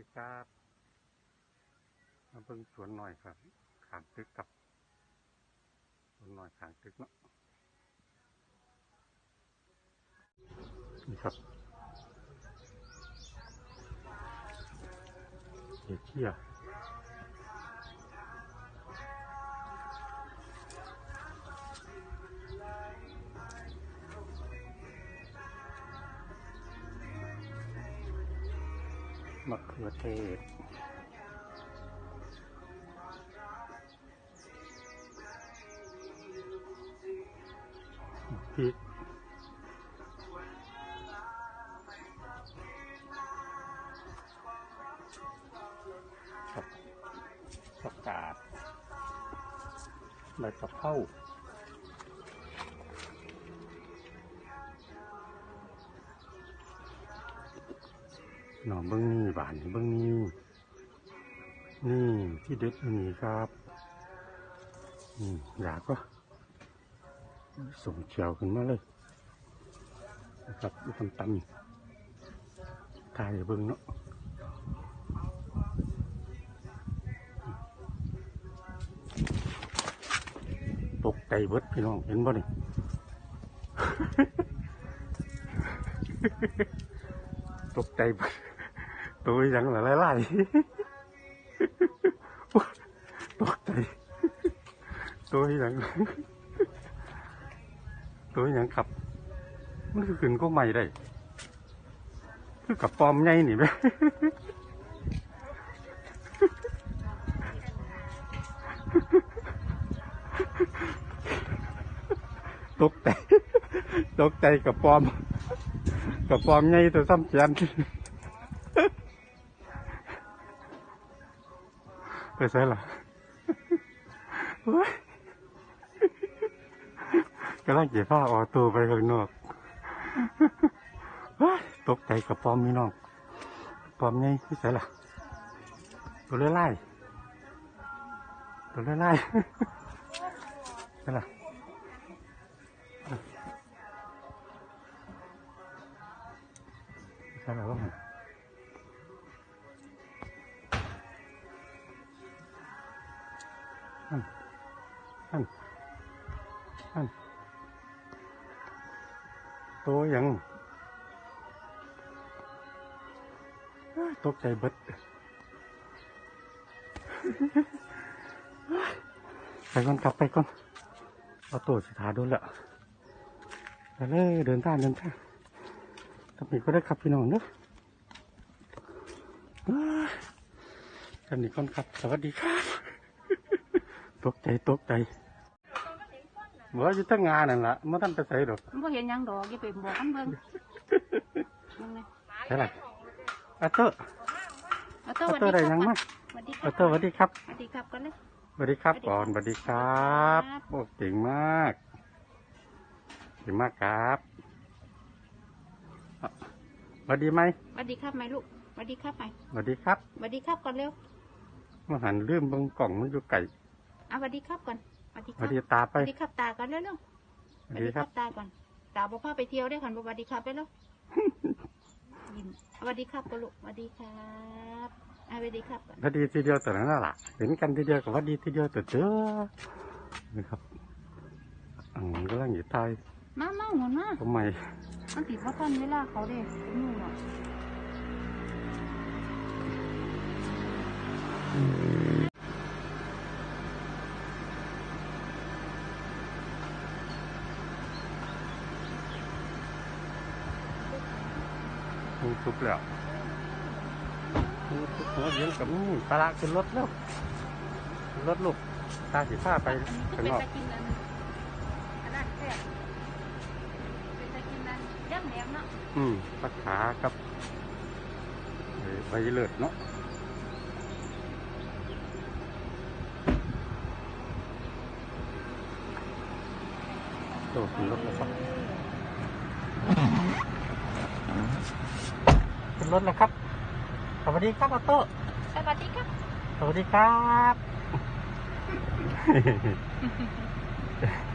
ดีครับมาเบิ่งสวนหน่อยครับขางตึกกับสวนหน่อยขางตึกเนาะนี่ครับเอเชีย มะเขือเทศ พริกครับผักกาดใบกะเพรา หน่อเบิ้งนี่บานเบิ้งนี่นี่ที่เด็ดอันนี้ครับนี่อยากก็ส่งเฉียวขึ้นมาเลยนะครับดูตำตำตายเบิ่งเนาะตกใจเบิดพี่น้องเห็นบ่นี่ตกใจเบิด ตัวอยังละไล่ตกใจตัวอยังตัวอหยังขับ มันคือขึ้นก็ใหม่ได้ คือกับปอมใหญ่นี่ไหมตกใจตกใจกับปอมกับปอมใหญ่ตัวซ้ำเขียน ไปใส่ละโอ๊ยกำลังเก็บผ้าออกตัวไปข้างนอกตกใจกับปอมนี่น้องปอมไงที่ใส่ล่ะตัวเล่ไล่ตัวเล่ไล่ใช่ล่ะใช่ล่ะ ว่านั่นนั่นนั่นตัวยังตกใจเบิดไปก่อนกลับไปก่อนเอาตัวสิทาโดนและไปเลยเดินทางเดินทางทำอีกก็ได้ขับพี่น้องเนอะกันนี้ก่อนครับ สวัสดีครับ ตกใจตกใจว่าอยู่ตั้งงานนั่นละเมื่อท่านไปใส่ดอกมันบ่เห็นหยังดอกอย่าไปบอกมันเบิ่งมึงเลยใช่ไรอาเตอร์เอาตัวอาสวัสเตอดีร์คได้รับยังก่อนมั้งสวัสดีครัอาบเตอร์สวัสดีครับสวัสดีครับกันเลย สวัสดีครับสวัสดีก่อนสวัสดีครับครับ โอ้เก่งมากเก่งมากครับอะสวัสดีไหมสวัสดีครับไหมลูกสวัสดีครับไหมสวัสดีครับ สวัสดีครับก่อนเร็ว มาหันลืมเบงกล่องมันอยู่ไก่ อะสวัสดีครับก่อนสวัสดีสครัวับสดีตาสไปวัสดีครับตาก่อนเร็วเร็วสวัสดีครับตาก่อนตาบอกพาไปเที่ยวได้ขันบอกสวัสดีครับไปแล้วยิ้มสวัสดีครับก่อนลูกสวัสดีครับอะสวัสดีครับก่อนสวัสดีทีเดียวแต่นั้นล่ะเห็นกันทีเดียวกับวัสดีทีเดียวแต่เจอนะครับอืมก็ลังอยู่ใต้มามาหมุนมาทำไมมันติดว่าทันเวลาเขาเด้เป็นหนูเนา มึงทุบแล้วมึงทุบหัวเลี้ยงกับมึงปลาละขึ้นรถแล้วขึ้นรถลูกตาสีผ้าไปเป็ข้านงนอกตะกินอันอันนั้นแซ่บเป็นตะกินอันย่ำแหนมเนาะอืมปักขากับเอ่อใบเลือดเนาะโตขึ้นรถแล้วครับขึ้น รถแล้วครับ สวัสดีครับออโต้สวัสดีครับ สวัสดีครับ